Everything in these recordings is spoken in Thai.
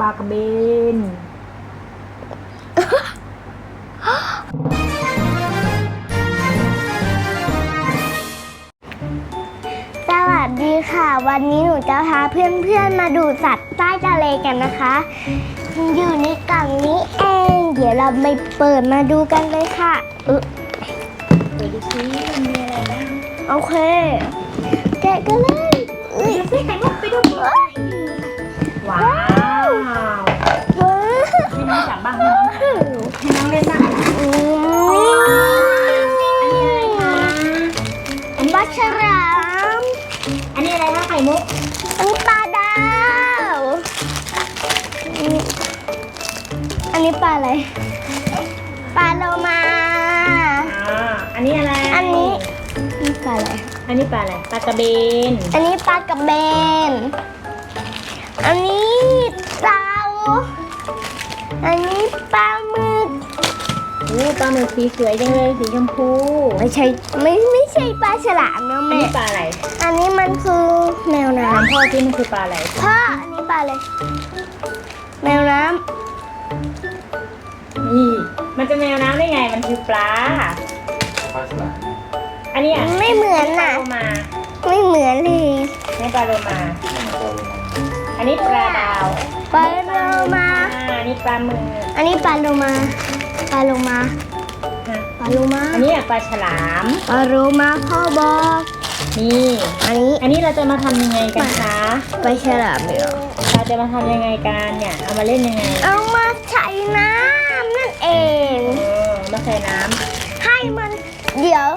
ปลากระเบนสวัสดีค่ะ วันนี้หนูจะพาเพื่อนๆมาดูสัตว์ใต้ทะเลกันนะคะ อยู่ในกล่องนี้เอง เดี๋ยวเราไปเปิดมาดูกันเลยค่ะเออเปิดดูซิมันมีอะไรบ้างโอเค แกะกันเลยเอ้ยดูซิไข่มุกไปดูเอ้ย อันนี้อะไร อันนี้นี่ปลาอะไร อันนี้ปลาอะไร ปลากระเบน อันนี้ปลากระเบน อันนี้เต่าอันนี้ปลาหมึกโอ้ปลาหมึกสีสวยจังเลยสีชมพู ไม่ใช่ไม่ไม่ใช่ปลาฉลามนะอันแม่ นี้ปลาอะไร อันนี้มันคือแมวน้ถามพ่อที่มันคือปลาอะไรำพ่ออันนี้ปลาอะไรแมวน้นี่ มันจะแมวน้ำได้ไง มันคือปลาปลาฉลามอั นเนี้ยำไม่เหมือนปลาน่ะ โลมาไม่เหมือนเลยนี่ปลาโลมานี่มันตัวลงมา อันนี้ปลาดาวปลาโลมา อ่าอันนี้ปลาหมึกอันนี้ปลาโลมาปลาโลมาฮะปลาโลมาอันนี้ปลาฉลาม ปลาโลมาพ่อบอก นี่ อันนี้อันนี้เราจะมาทำยังไงกันคะปลาฉลามเหรอเราจะมาทำยังไงกันเนี่ย เอามาเล่นยังไงเอามาใช้น้ำนั่นเอง เออมาใส่น้ให้มันเดี๋ยว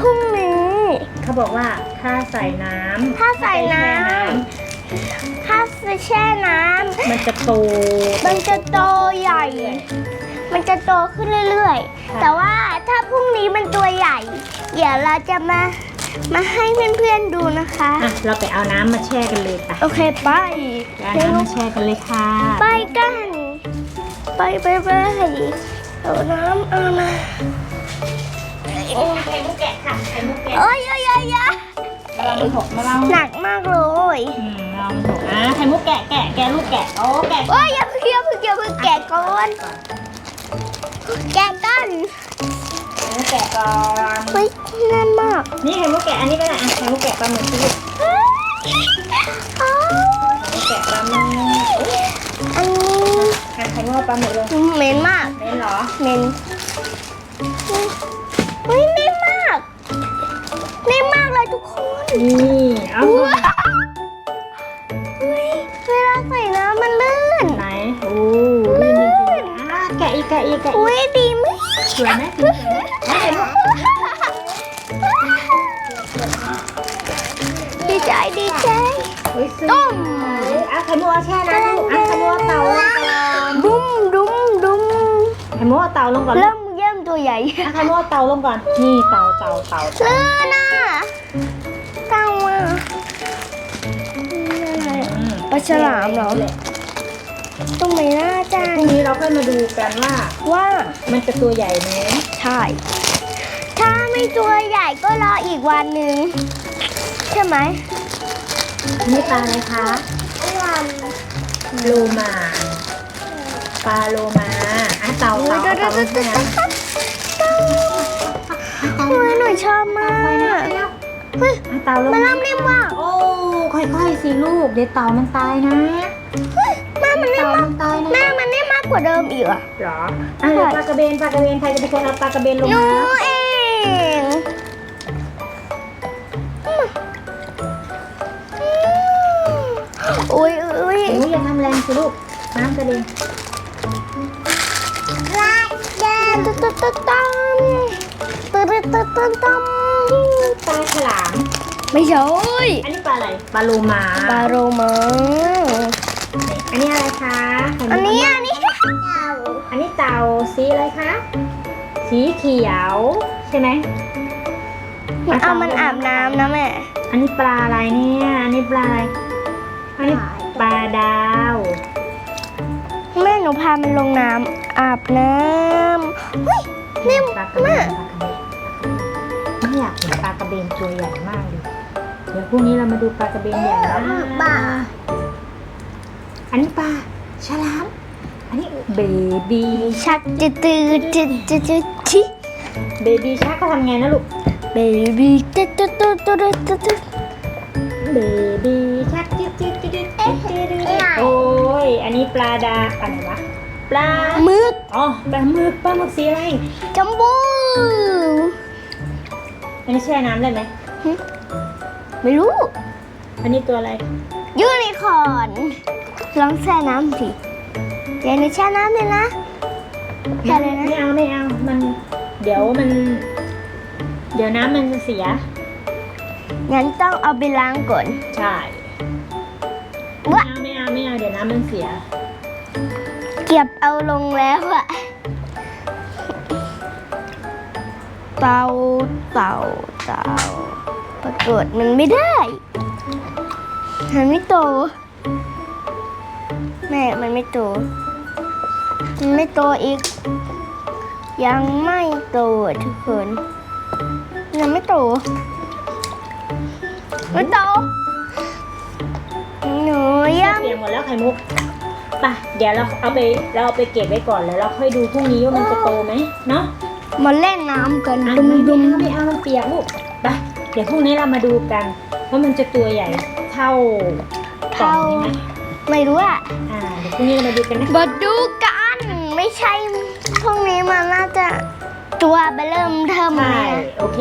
พรุ่งนี้ำเขาบอกว่าถ้าใส่น้ำถ้าใส่น้ำ แช่ถ้าแช่น้มันจะโตำมันจะโตใหญ่ มันจะโตขึ้นเรื่อยค่ะๆแต่ว่าถ้าพรุ่งนี้มันตัวใหญ่ เดี๋ยวเราจะมามาให้เพื่อนๆดูนะคะ อะเราไปเอาน้ำมาแช่กันเลยค่ะโอเคไปเอาน้ำมาแช่กันเลยค่ะ ไปกัน ไปไปไปเอาน้ำเอา น้ไข่มุกแกะค่ะไข่มุกแกะเอ้ยเอ้ยเอ้ยเยระวังมันหกระวังหนักมากเลยอืมระวังมันหกอะไข่มุกแกะแกะแกะลูกแกะโอ้แกะโอ้ยอย่าเพิ่งอย่าเพิ่งอย่าเพิ่งแกะก่อนแกะกันไข่มุกแกะก่อนเฮ้ยแน่นมากนี่ไข่มุกแกะอันนี้ก็ได้อะไข่มุกแกะปลาหมึกที่ลูกเฮ้ยเอาไข่มุกแกะปลาหมึกอันนี้อะไข่มุกเอปลาหมึกเลงเหม็นมากเล่นเหรอเหม็น เฮ้ยนิ่มมากนิ่มมากเลยทุกคนนี่เอาว้าวเฮ้ยเวลาใส่น้ำมันลื่น ไหนโอ้นี่นี่จริงๆอะแกะอีกแกะอีกแกะอีอุ้กยดีมากสวยไหมสวยไหมไข่มุกดีใจดีใจเฮ้ยสวยต้มอะไข่มุกเอาแช่น้ำลูกอะไข่มุกเอาเตาลงก่อนดุ้มดุ้มดุ้มไข่มุกเอาเตาลงก่อนลูเริ่กมเริ่มตัว ใหญ่อะไข่มุกเอาเตาลงก่อน นี่เตาเตาเตาลื่นอะเก้าอะอืมปลาฉลามเหรอตรงไหนน่าจะพรุ่งนี้เราค่อยมาดูกันว่า ว่ามันจะตัวใหญ่ไหมใช่ถ้าไม่ตัวใหญ่ก็รออีกวันหนึ่งใช่ไหมนี่ปลาอะไรคะวันโลมา ปลาโลมาอะเตาเตาเอาเตาลงใช่ไหม โอ้ยหนูชอบมากเฮ้ยเตาลงมันเริ่มนิ่มมากโอ้ค่อยๆสิลูก เดี๋ยวเต่ามันตายนะเฮ้ยแม่มันเต่ามากแม่มันนิ่มมากกว่าเดิมอีกอะหรออะปลากระเบนปลากระเบนใครจะเป็นคนเอาปลากระเบนลงหนูเองอุ้ยอุ้ยหนูอย่าทำแรงสิลูกน้ำกระเด็นรักแดนตุ๊ดตุ๊ดตุ๊ด ตั้มตุ๊ดตุ๊ดตุ๊ดตุ๊ดปลาฉลาม ไม่ใช่อันนี้ปลาอะไร ปลาโลมาปลาโรมาอันนี้อะไรคะ อันนี้อันนี้อันนี้เต่าสีอะไรคะ สีเขียว ใช่ไหมเอามันอาบน้ำนะแม่ อันนี้ปลาอะไรเนี่ย อันนี้ปลาอะไร อันนี้ปลาดาว แม่หนูพามันลงน้ำอาบน้ำเฮ้ยนิ่มปลากระแม่ากเห็นปลากระเบนตัวใหญ่มากเลยเดี๋ยวพรุ่งนี้เรามาดูปลากระเบนใหญ่มากบ้าอันนี้ปลาฉลาม อันนี้เบบี้ชักจืดจืดจืดจืดจืดชิเบบี้ชักก็ทำไงนะลูกเบบี้จืดจืดจืดจืดจืดจืดเบบี้ชักจิ๊ดจิ๊ดจิ๊ดจิ๊ดจิ๊ดจิ๊ดจิ๊ดโอ้ยอันนี้ปลาดาอะไรวะปลาหมึกอ๋อปลาหมึกปลาหมึกสีอะไรจัมโบ้ อันนี้แช่น้ำได้ไหม ไม่รู้ อันนี้ตัวอะไร ยูนิคอร์นลองแช่น้ำสิเดี๋ยวหนูแช่น้ำเลยนะแช่เลยนะไม่เอาไม่เอา มัน เดี๋ยวมัน เดี๋ยวน้ำมันจะเสีย งั้นต้องเอาไปล้างก่อน ใช่วะไม่เอาไม่เอาไม่เอา เดี๋ยวน้ำมันเสีย เก็บเอาลงแล้วอะ เตาเตาเตาปรากฏมันไม่ได้ มันไม่โต แม่ มันไม่โต มันไม่โตอีก ยังไม่โตทุกคน ยังไม่โต ไม่โต หนูยังเปลี่ยนหมดแล้วไข่มุกไปเดี๋ยวเราเอาไป เราเอาไปเก็บไว้ก่อนแล้วเราค่อยดูพรุ่งนี้ว่ามันจะโตไหมเนาะ มาเล่นน้ำกันอะดุมไม่ดุมเอาไม่เอามันเปียกลูกไปเดี๋ยวพรุ่งนี้เรามาดูกันว่ามันจะตัวใหญ่เท่ากล่องนี้ไหมไม่รู้อะอ่าเดี๋ยวพรุ่งนี้เรามาดูกันนะมาดูกันไม่ใช่พวกนี้มันน่าจะตัวไปเริ่มเทิมใช่เลยโอเค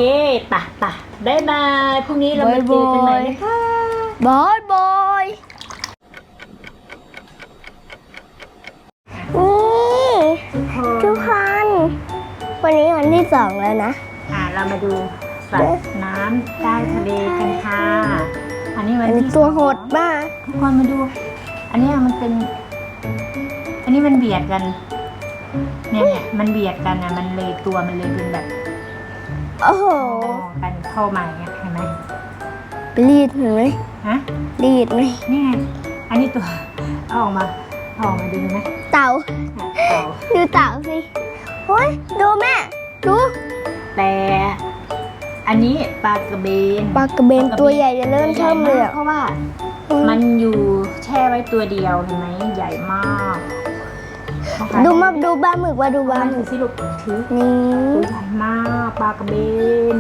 ไปะปะบายบายพรุ่งนี้เรามาเจอกันใหม่นะคะบอยบอย วันนี้วันที่สองแล้วนะ อ่าเรามาดูสัตว์น้ำใต้ทะเลกันค่ะ อันนี้วันอันนี้ที่ตัวโหดสองมาก ทุกคนมาดู อันเนี้ยมันเป็น อันนี้มันเบียดกัน เนี่ยเนี่ยมันเบียดกันนะมันเลยตัวมันเลยเป็นแบบโอ้โหกันเข้ามาอย่างเงี้ยเห็นไหมรีดเห็นไหมฮะรีดไหมนี่ไงอันนี้ตัวเอาออกมาเอาออกมาดูไหมเต่าเต่าดูเต่าสิ โอ้ยดูแม่ ดูแต่อันนี้ปลากระเบนปลากระเบนตัวใหญ่จะเริ่มเทิมเลยอะ เพราะว่ามันอยู่แช่ไว้ตัวเดียวเห็นไหมใหญ่มากดูมาดูบ้าหมึกว่าดูบ้าบ้านหนึ่งสิลูกถือนี่ตัวใหญ่มากปลากระเบน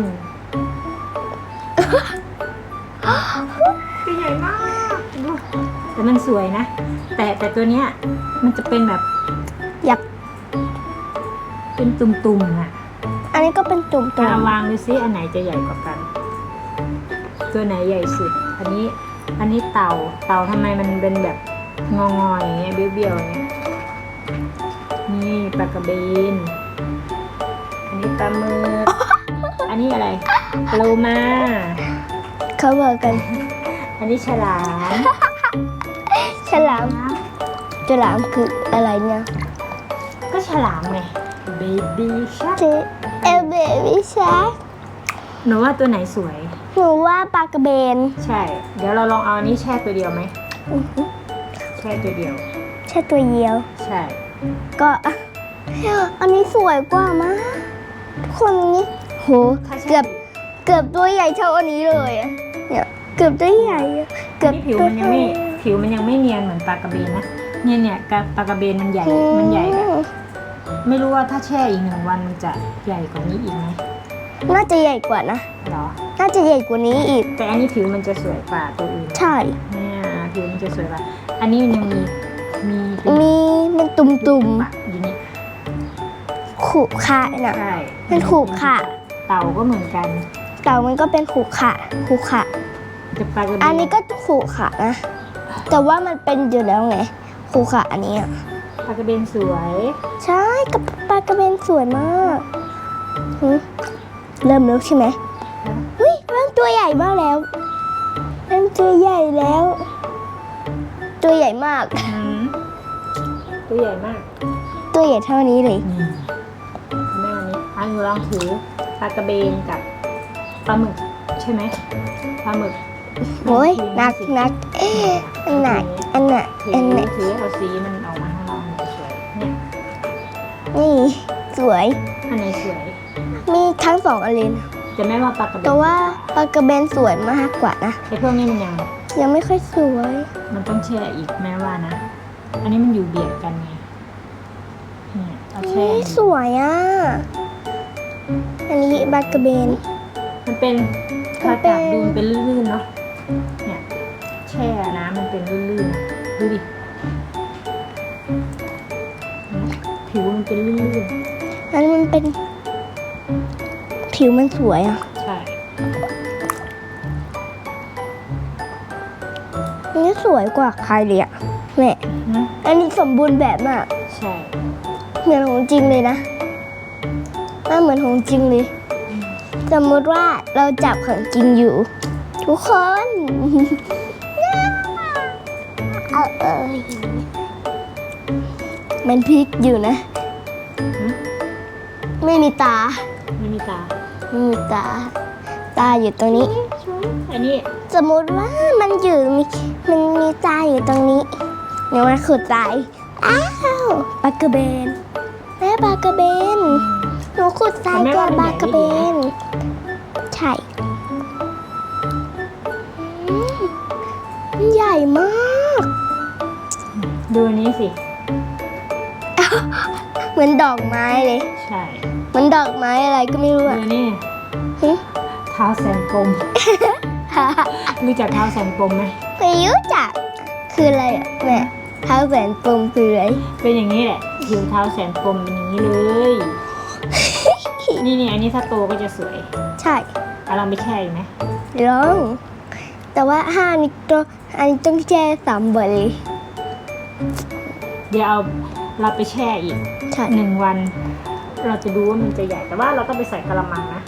ตัวใหญ่มากดูแต่มันสวยนะ แต่แต่ตัวเนี้ยมันจะเป็นแบบ อยาก เป็นตุ่มๆอะอันนี้ก็เป็นตุ่มอะเอาวางดูซิอันไหนจะใหญ่กว่ากัน ตัวไหนใหญ่สุด อันนี้อันนี้เต่าเต่าทำไมมันเป็นแบบงองๆอย่างเงี้ยเบี้ยวๆอย่างเงี้ยนี่ปลากระเบน อันนี้ปลาหมึกอันนี้อะไรโลมาๆเขาบอกกัน อันนี้ฉลามฉลาม ฉลามคืออะไรเนี่ย ก็ฉลามไง เบบี้ชักเจเอเบบี้ชาร์หนูว่าตัวไหนสวย หนูว่าปลากระเบนใช่ เดี๋ยวเราลองเอาอันนี้แช่ตัวเดียวไหม อื้อหือแช่ตัวเดียวแค่ตัวเดียว ใช่ ก็อะอันนี้สวยกว่ามากทุกคนนี้โหถ้าแช่ เกือบเกือบตัวใหญ่เท่าอันนี้เลยอะเนี่ยเกือบตัวใหญ่อะอัเกืนอบนี้ผิวมันยังไม่ผิวมันยังไม่เนียนเหมือนปลากระเบนนะ เนี่ยเนี่ยกระปลากระเบนมันใหญ่ มันใหญ่แบบ ไม่รู้ว่าถ้าแช่อีกหนึ่งวันมันจะใหญ่กว่านี้อีกไหมน่าจะใหญ่กว่านะหรอ น่าจะใหญ่กว่านี้อีก แต่อันนี้ผิวมันจะสวยกว่าตัวอื่นใช่ เนี่ยผิวมันจะสวยกว่า อันนี้มันยังมีมีเป็นมีเป็นตุ่มปะอยู่นี่ๆขู่ขะน่ะใช่เป็นขู่ขะเต่าก็เหมือนกันเต่ามันก็เป็นขู่ขะขู่ขะจะปลากระเบนอันนี้ก็ขู่ขะนะ แต่ว่ามันเป็นอยู่แล้วไงขู่ขะอันนี้อะ ปลากระเบนสวย ใช่กับปลากระเบนสวยมากหึเริ่มแล้วใช่ไหมเฮ้ยเริ่มตัวใหญ่มากแล้วเริ่มตัวใหญ่แล้ว ตัวใหญ่มากอืมตัวใหญ่มากตัวใหญ่เท่านี้เลยนี่แม่อันนี้อันหนูลองถือปลากระเบนกับปลาหมึกใช่ไหมปลาหมึกโอ้ยหนักหนักเอ๊ะอันไหนอันไหนถืออันไหนถือเอาสีมัน นี่สวย อันไหนสวย มีทั้งสองอันเลยนะแต่แม่ว่าปลากระเบนแต่ว่าปลากระเบนสวยมากกว่านะไอ้พวกนี้มันยัง ยังไม่ค่อยสวย มันต้องแช่อีกแม่ว่านะ อันนี้มันอยู่เบียดกันไงเนี่ยเอาแช่นี่สวยอะ อันนี้บากระเบน มันเป็นมัถ้านเป็นจับดูมันเป็นลื่นๆเนาะ เนี่ยแช่น้ำมันเป็นลื่นๆดูดิ เป็นลื่นอันนี้มันเป็น ผิวมันสวยอะๆใช่ อันนี้สวยกว่าใครเลยอะแม่นะอันนี้สมบูรณ์แบบมาก ใช่ เหมือนของจริงเลยนะน่าเหมือนของจริงเลย สมมติว่าเราจับของจริงอยู่ ทุกคนเอาเอ้ยมันพลิกอยู่นะหึ ไม่มีตา ไม่มีตา ไม่มีตา ตาอยู่ตรงนี้ อันนี้ สมมติว่ามันอยู่มีมันมีตาอยู่ตรงนี้เดี๋ยวมันขุดตายอ้าวปลากระเบนแม่ปลากระเบนหนูขุดตายตัวปลากระเบนใช่อืมมันใหญ่มาก ดูอันนี้สิ เหมือนดอกไม้เลยใช่เหมือนดอกไม้อะไรก็ไม่รู้ดูอะอันนี่หึเท้าแสนปมรู้จักเท้าแสนปมไหมไม่รู้จักคืออะไรอะแม่เท้าแหวนปมคืออะไรเป็นอย่างนี้แหละผิวเท้าแสนปมเป็นอย่างนี้เลย นี่นี่อันนี้ถ้าโตก็จะสวยใช่เอาลองไปแช่อีกไหมลองแต่ว่าห้านี่ตัวอันนี้ต้องแช่สามวันเลย เดี๋ยวเอา เราไปแช่อีกใช่หนึ่งวัน เราจะดูว่ามันจะใหญ่แต่ว่าเราต้องไปใส่กระมังนะ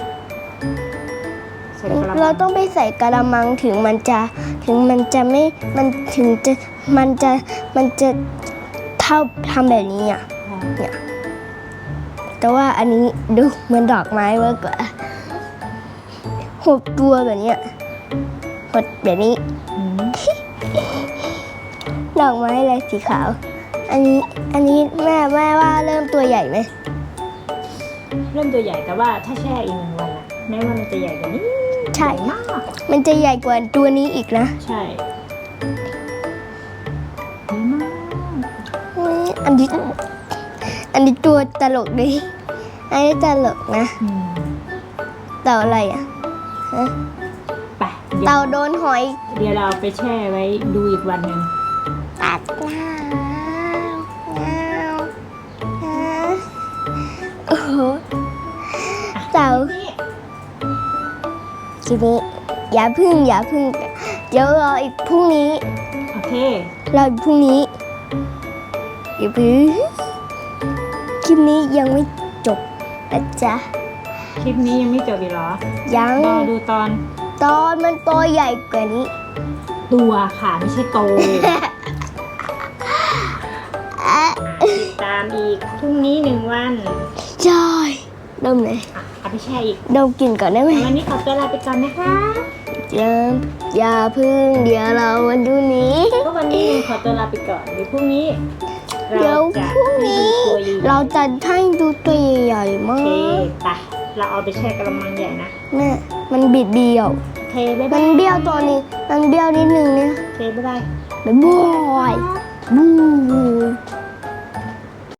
ใส่กระมังเราต้องไปใส่กระมังถึงมันจะถึงมันจะไม่มันถึงจะมันจะมันจะเท่าทำแบบนี้อะแต่ว่าอันนี้ดูเหมือนดอกไม้มากกว่าหดตัวแบบเนี้ยหดแบบนี้อืมดอกไม้อะไรสีขาว อันนี้อันนี้แม่แม่ว่าเริ่มตัวใหญ่ไหมเริ่มตัวใหญ่แต่ว่าถ้าแช่อีกหนึ่งวันอะแม้ว่ามันจะใหญ่กว่านี้ใช่ญ่มาก มันจะใหญ่กว่าตัวนี้อีกนะใช่ใหญ่มากอุ๊ยอันนี้อันนี้ตัวตลกดิอันนี้ตลกนะอืมเต่าอะไรอะฮะไปเดี๋ยวเต่าโดนหอย เดี๋ยวเราเอาไปแช่ไว้ดูอีกวันหนึ่ง ทีนี้อย่าพึ่งอย่าพึ่ง เดี๋ยวรออีกพรุ่งนี้โอเค รออีกพรุ่งนี้อย่าพึ่งคลิปนี้ยังไม่จบนะจ๊ะคลิปนี้ยังไม่จบอีกเหรอยังรอดูตอน ตอนมันตัวใหญ่กว่านี้ ตัวค่ะไม่ใช่โตอะติดตามอีกพรุ่งนี้หนึ่งวันจอยดมเลยอะ เอาไปแช่อีกดมกลินก่อนได้ไหมวันนี้ขอตัวลาไปก่อนนะคะอย่าอย่าพึ่งเดี๋ยวเรามาดูนี้ก็วันนี้หนูขอตัวลาไปก่อนเดี๋ยวพรุ่งนี้เดี๋ยวพรุ่งนี้ เราจะให้ดูตัวใหญ่ๆโอมาเคกไปเราเอาไปแช่กระมังใหญ่นะแม่มันบิดเบี้ยวโอเคบ๊ายมับายนเบี้ยวตัวนี้ มันเบี้ยวนิดนึงเนี่ยโอเคบ๊ายบายบ๊ายบายบู